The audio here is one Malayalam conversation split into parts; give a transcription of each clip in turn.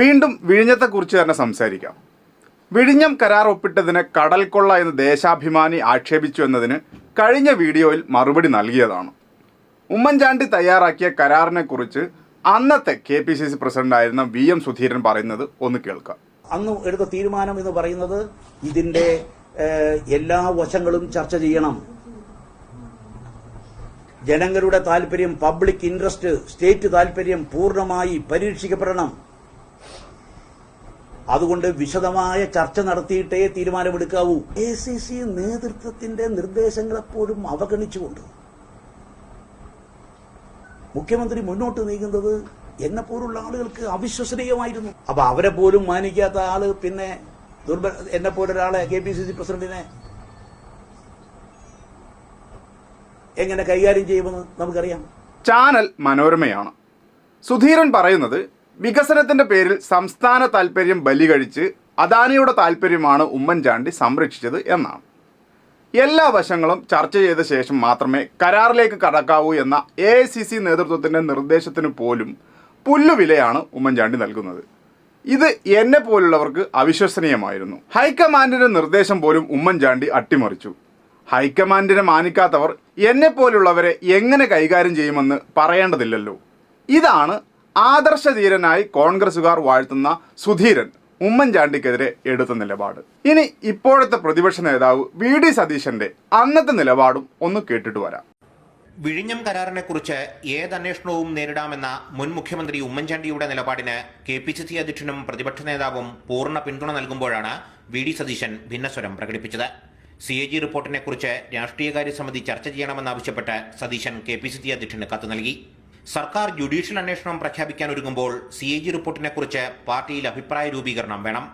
വീണ്ടും വിഴിഞ്ഞത്തെക്കുറിച്ച് തന്നെ സംസാരിക്കാം. വിഴിഞ്ഞം കരാർ ഒപ്പിട്ടതിന് കടൽക്കൊള്ള കൊള്ള എന്ന് ദേശാഭിമാനി ആക്ഷേപിച്ചു എന്നതിന് കഴിഞ്ഞ വീഡിയോയിൽ മറുപടി നൽകിയതാണ്. ഉമ്മൻചാണ്ടി തയ്യാറാക്കിയ കരാറിനെക്കുറിച്ച് അന്നത്തെ കെ പി സി സി പ്രസിഡന്റായിരുന്ന വി എം സുധീരൻ പറയുന്നത് ഒന്ന് കേൾക്കാം. അന്ന് എടുത്ത തീരുമാനം എന്ന് പറയുന്നത് ഇതിന്റെ എല്ലാ വശങ്ങളും ചർച്ച ചെയ്യണം. ജനങ്ങളുടെ താല്പര്യം പബ്ലിക് ഇൻട്രസ്റ്റ് സ്റ്റേറ്റ് താല്പര്യം പൂർണമായി പരീക്ഷിക്കപ്പെടണം. അതുകൊണ്ട് വിശദമായ ചർച്ച നടത്തിയിട്ടേ തീരുമാനമെടുക്കാവൂ. എ സി സി നേതൃത്വത്തിന്റെ നിർദ്ദേശങ്ങളെപ്പോഴും അവഗണിച്ചുകൊണ്ട് മുഖ്യമന്ത്രി മുന്നോട്ട് നീങ്ങുന്നത് എന്നെ പോലുള്ള ആളുകൾക്ക് അവിശ്വസനീയമായിരുന്നു. അപ്പൊ അവരെ പോലും മാനിക്കാത്ത ആൾ പിന്നെ ദുർബല എന്നെ പോലൊരാളെ കെ പി സി സി പ്രസിഡന്റിനെ എങ്ങനെ കൈകാര്യം ചെയ്യുമെന്ന് നമുക്കറിയാം. ചാനൽ മനോരമയാണ്. സുധീരൻ പറയുന്നത് വികസനത്തിന്റെ പേരിൽ സംസ്ഥാന താല്പര്യം ബലി കഴിച്ച് അദാനിയുടെ താല്പര്യമാണ് ഉമ്മൻചാണ്ടി സംരക്ഷിച്ചത് എന്നാണ്. എല്ലാ വശങ്ങളും ചർച്ച ചെയ്ത ശേഷം മാത്രമേ കരാറിലേക്ക് കടക്കാവൂ എന്ന എ ഐ സി സി നേതൃത്വത്തിന്റെ നിർദ്ദേശത്തിന് പോലും പുല്ലുവിലയാണ് ഉമ്മൻചാണ്ടി നൽകുന്നത്. ഇത് എന്നെ പോലുള്ളവർക്ക് അവിശ്വസനീയമായിരുന്നു. ഹൈക്കമാൻഡിന്റെ നിർദ്ദേശം പോലും ഉമ്മൻചാണ്ടി അട്ടിമറിച്ചു. ഹൈക്കമാൻഡിനെ മാനിക്കാത്തവർ എന്നെ പോലുള്ളവരെ എങ്ങനെ കൈകാര്യം ചെയ്യുമെന്ന് പറയേണ്ടതില്ലല്ലോ. ഇതാണ് ആദർശധീരനായി കോൺഗ്രസുകാർ വാഴ്ത്തുന്ന സുധീരൻ ഉമ്മൻചാണ്ടിക്കെതിരെ എടുത്ത നിലപാട്. ഇനി ഇപ്പോഴത്തെ പ്രതിപക്ഷ നേതാവ് വി ഡി സതീശന്റെ അന്നത്തെ നിലപാടും ഒന്ന് കേട്ടിട്ട് വരാം. വിഴിഞ്ഞം കരാറിനെ കുറിച്ച് ഏത് അന്വേഷണവും നേരിടാമെന്ന മുൻ മുഖ്യമന്ത്രി ഉമ്മൻചാണ്ടിയുടെ നിലപാടിന് കെ പി സി സി അധ്യക്ഷനും പ്രതിപക്ഷ നേതാവും പൂർണ പിന്തുണ നൽകുമ്പോഴാണ് വി ഡി സതീശൻ ഭിന്നസ്വരം പ്രകടിപ്പിച്ചത്. സി എ ജി റിപ്പോർട്ടിനെ കുറിച്ച് രാഷ്ട്രീയകാര്യ സമിതി ചർച്ച ചെയ്യണമെന്നാവശ്യപ്പെട്ട് Satheesan K P C C അധ്യക്ഷന് കത്ത് നൽകി. സർക്കാർ ജുഡീഷ്യൽ അന്വേഷണം പ്രഖ്യാപിക്കാൻ ഒരുങ്ങുമ്പോൾ സി എ ജി റിപ്പോർട്ടിനെ കുറിച്ച് പാർട്ടിയിൽ അഭിപ്രായ രൂപീകരണം വേണം.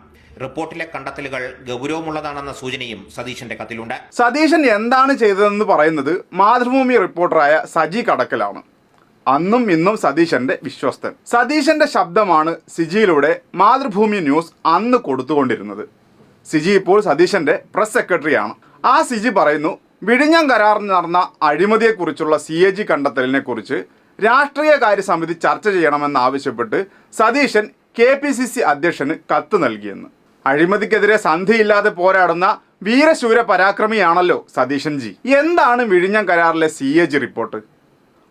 റിപ്പോർട്ടിലെ കണ്ടെത്തലുകൾ ഗൗരവമുള്ളതാണെന്ന സൂചനയും സതീശന്റെ കത്തിലുണ്ട്. സതീശൻ എന്താണ് ചെയ്തതെന്ന് പറയുന്നത് മാതൃഭൂമി റിപ്പോർട്ടറായ സജി കടക്കലാണ്. അന്നും ഇന്നും സതീശന്റെ വിശ്വസ്തൻ. സതീശന്റെ ശബ്ദമാണ് സിജിയിലൂടെ മാതൃഭൂമി ന്യൂസ് അന്ന് കൊടുത്തുകൊണ്ടിരുന്നത്. സിജി ഇപ്പോൾ സതീശന്റെ പ്രസ് സെക്രട്ടറിയാണ്. ആ സിജി പറയുന്നു വിഴിഞ്ഞം കരാറിൽ നടന്ന അഴിമതിയെക്കുറിച്ചുള്ള സി എ ജി കണ്ടെത്തലിനെ കുറിച്ച് രാഷ്ട്രീയ കാര്യ സമിതി ചർച്ച ചെയ്യണമെന്നാവശ്യപ്പെട്ട് Satheesan K P C C അധ്യക്ഷന് കത്ത് നൽകിയെന്ന്. അഴിമതിക്കെതിരെ സന്ധിയില്ലാതെ പോരാടുന്ന വീരശൂര പരാക്രമിയാണല്ലോ സതീശൻ ജി എന്താണ് വിഴിഞ്ഞം കരാറിലെ C A G report?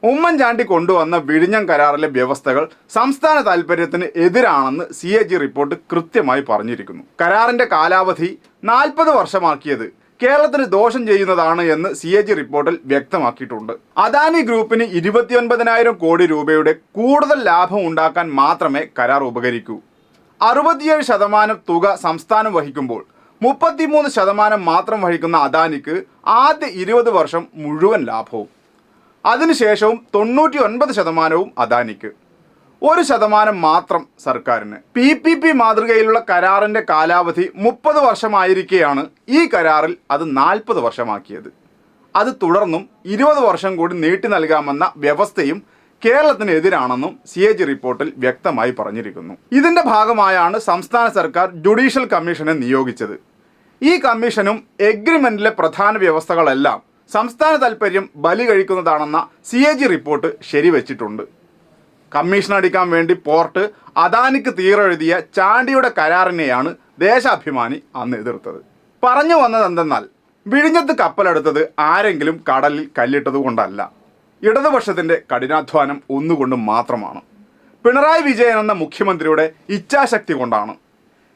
Oommen Chandy കൊണ്ടുവന്ന വിഴിഞ്ഞം കരാറിലെ വ്യവസ്ഥകൾ സംസ്ഥാന താല്പര്യത്തിന് എതിരാണെന്ന് സി എ ജി റിപ്പോർട്ട് കൃത്യമായി പറഞ്ഞിരിക്കുന്നു. കരാറിന്റെ കാലാവധി നാൽപ്പത് വർഷമാക്കിയത് കേരളത്തിന് ദോഷം ചെയ്യുന്നതാണ് എന്ന് സി എ ജി റിപ്പോർട്ടിൽ വ്യക്തമാക്കിയിട്ടുണ്ട്. അദാനി ഗ്രൂപ്പിന് ഇരുപത്തിയൊൻപതിനായിരം കോടി രൂപയുടെ കൂടുതൽ ലാഭം ഉണ്ടാക്കാൻ മാത്രമേ കരാർ ഉപകരിക്കൂ. അറുപത്തിയേഴ് ശതമാനം തുക സംസ്ഥാനം വഹിക്കുമ്പോൾ മുപ്പത്തിമൂന്ന് ശതമാനം മാത്രം വഹിക്കുന്ന അദാനിക്ക് ആദ്യ ഇരുപത് വർഷം മുഴുവൻ ലാഭവും. അതിനുശേഷവും തൊണ്ണൂറ്റി ഒൻപത് ശതമാനവും അദാനിക്ക്. ഒരു ശതമാനം മാത്രം സർക്കാരിന്. പി പി പി മാതൃകയിലുള്ള കരാറിന്റെ കാലാവധി മുപ്പത് വർഷമായിരിക്കെയാണ് ഈ കരാറിൽ അത് നാൽപ്പത് വർഷമാക്കിയത്. അത് തുടർന്നും ഇരുപത് വർഷം കൂടി നീട്ടി നൽകാമെന്ന വ്യവസ്ഥയും കേരളത്തിനെതിരാണെന്നും സി എ ജി റിപ്പോർട്ടിൽ വ്യക്തമായി പറഞ്ഞിരിക്കുന്നു. ഇതിന്റെ ഭാഗമായാണ് സംസ്ഥാന സർക്കാർ ജുഡീഷ്യൽ കമ്മീഷനെ നിയോഗിച്ചത്. ഈ കമ്മീഷനും എഗ്രിമെന്റിലെ പ്രധാന വ്യവസ്ഥകളെല്ലാം സംസ്ഥാന താല്പര്യം ബലി കഴിക്കുന്നതാണെന്ന സി എ ജി റിപ്പോർട്ട് ശരിവച്ചിട്ടുണ്ട്. കമ്മീഷൻ അടിക്കാൻ വേണ്ടി പോർട്ട് അദാനിക്ക് തീരെഴുതിയ ചാണ്ടിയുടെ കരാറിനെയാണ് ദേശാഭിമാനി അന്ന് എതിർത്തത്. പറഞ്ഞു വന്നത് എന്തെന്നാൽ വിഴിഞ്ഞത്ത് കപ്പലെടുത്തത് ആരെങ്കിലും കടലിൽ കല്ലിട്ടത് കൊണ്ടല്ല. ഇടതുപക്ഷത്തിന്റെ കഠിനാധ്വാനം ഒന്നുകൊണ്ട് മാത്രമാണ്. പിണറായി വിജയൻ എന്ന മുഖ്യമന്ത്രിയുടെ ഇച്ഛാശക്തി കൊണ്ടാണ്.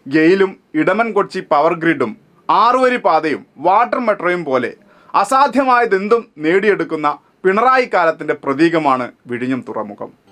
ഗെയിലും ഇടമൻ കൊച്ചി പവർ ഗ്രിഡും ആറുവരി പാതയും വാട്ടർ മെട്രോയും പോലെ അസാധ്യമായതെന്തും നേടിയെടുക്കുന്ന പിണറായി കാലത്തിന്റെ പ്രതീകമാണ് വിഴിഞ്ഞം തുറമുഖം.